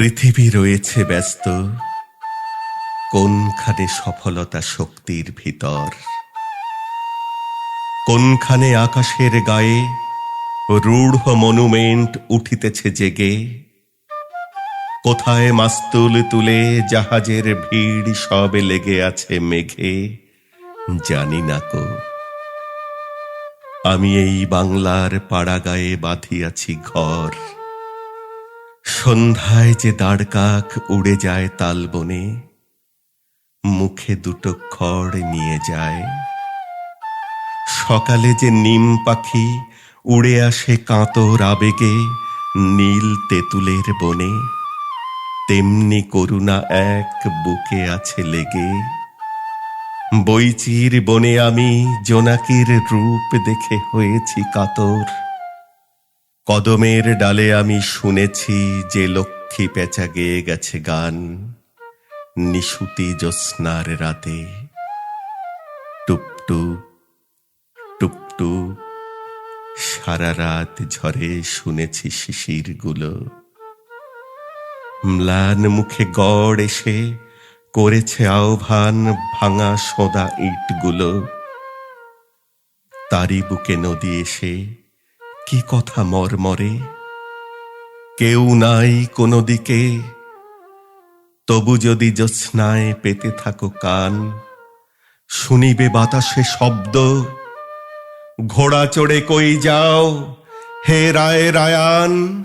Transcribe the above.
পৃথিবী রয়েছে ব্যস্ত। কোনখানে সফলতা শক্তির ভিতর? কোনখানে আকাশের গায়ে রূঢ় মনুমেন্ট উঠিতেছে জেগে? কোথায় মাস্তুল তুলে জাহাজের ভিড় সবে লেগে আছে মেঘে? জানি না কো। আমি এই বাংলার পাড়াগায়ে বাঁধিয়াছি ঘর। সন্ধ্যায় যে দাঁড়কাক উড়ে যায় তালবনে মুখে দুটো খড় নিয়ে যায়। সকালে যে নিম পাখি উড়ে আসে কাঁতর আবেগে নীল তেঁতুলের বনে, তেমনি করুণা এক বুকে আছে লেগে। বইচির বনে আমি জোনাকির রূপ দেখে হয়েছি কাতর। কদমের ডালে আমি শুনেছি যে লক্ষ্মী পেঁচা গেয়ে গেছে গান, নিশুতি জ্যোৎস্নার রাতে। টুপটুপ টুপটুপ সারা রাত ঝরে শুনেছি শিশিরগুলো। ম্লান মুখে গড় এসে করেছে আহ্বান ভাঙা সোদা ইটগুলো। তারি বুকে নদী এসে কি কথা মরমরে। কেউ নাই কোনো দিকে। তবু যদি জ্যোৎস্নায় পেতে থাকো কান, শুনিবে বাতাসে শব্দ। ঘোড়া চড়ে কই যাও হে রায় রায়ান?